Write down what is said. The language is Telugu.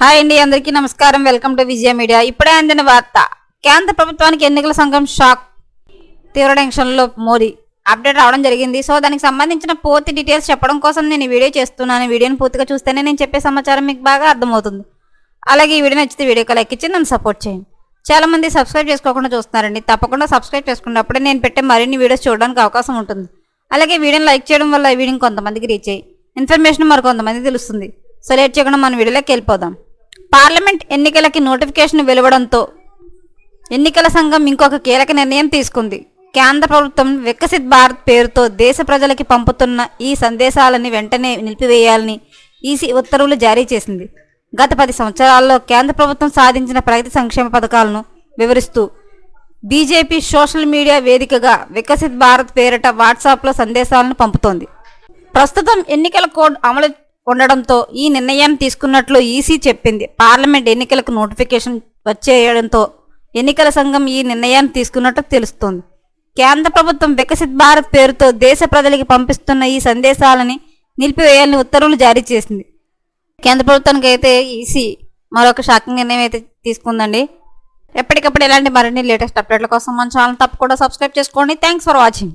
హాయ్ అండి అందరికీ నమస్కారం. Welcome to Vijaya media. ఇప్పుడే అందిన వార్త. కేంద్ర ప్రభుత్వానికి ఎన్నికల సంఘం షాక్. తీవ్ర టెన్షన్లో మోదీ. అప్డేట్ రావడం జరిగింది. సో దానికి సంబంధించిన పూర్తి డీటెయిల్స్ చెప్పడం కోసం నేను ఈ వీడియో చేస్తున్నాను. ఈ వీడియోని పూర్తిగా చూస్తేనే నేను చెప్పే సమాచారం మీకు బాగా అర్థమవుతుంది. అలాగే ఈ వీడియో నచ్చితే వీడియోకి లైక్ ఇచ్చి నన్ను సపోర్ట్ చేయండి. చాలా మంది సబ్స్క్రైబ్ చేసుకోకుండా చూస్తున్నారండి. తప్పకుండా సబ్స్క్రైబ్ చేసుకున్నప్పుడే నేను పెట్టే మరిన్ని వీడియోస్ చూడడానికి అవకాశం ఉంటుంది. అలాగే వీడియోని లైక్ చేయడం వల్ల ఈ వీడియోని కొంతమందికి రీచ్ అయ్యి ఇన్ఫర్మేషన్ మరి కొంతమంది తెలుస్తుంది. సో లేట్ చేయకుండా మన వీడియోలోకి వెళ్ళిపోదాం. పార్లమెంట్ ఎన్నికలకి నోటిఫికేషన్ వెలువడంతో ఎన్నికల సంఘం ఇంకొక కీలక నిర్ణయం తీసుకుంది. కేంద్ర ప్రభుత్వం వికసిత్ భారత్ పేరుతో దేశ ప్రజలకి పంపుతున్న ఈ సందేశాలని వెంటనే నిలిపివేయాలని ఈసీ ఉత్తర్వులు జారీ చేసింది. గత పది సంవత్సరాల్లో కేంద్ర ప్రభుత్వం సాధించిన ప్రగతి సంక్షేమ పథకాలను వివరిస్తూ బీజేపీ సోషల్ మీడియా వేదికగా వికసిత్ భారత్ పేరిట వాట్సాప్లో సందేశాలను పంపుతోంది. ప్రస్తుతం ఎన్నికల కోడ్ అమలు ఉండడంతో ఈ నిర్ణయం తీసుకున్నట్లు ఈసీ చెప్పింది. పార్లమెంట్ ఎన్నికలకు నోటిఫికేషన్ వచ్చేయడంతో ఎన్నికల సంఘం ఈ నిర్ణయం తీసుకున్నట్టు తెలుస్తోంది. కేంద్ర ప్రభుత్వం వికసిత్ భారత్ పేరుతో దేశ ప్రజలకి పంపిస్తున్న ఈ సందేశాలని నిలిపివేయాలని ఉత్తర్వులు జారీ చేసింది. కేంద్ర ప్రభుత్వానికి అయితే ఈసీ మరొక షాకింగ్ నిర్ణయం అయితే తీసుకుందండి. ఎప్పటికప్పుడు ఇలాంటి మరిన్ని లేటెస్ట్ అప్డేట్ల కోసం మన ఛానల్ తప్పకుండా సబ్స్క్రైబ్ చేసుకోండి. Thanks for watching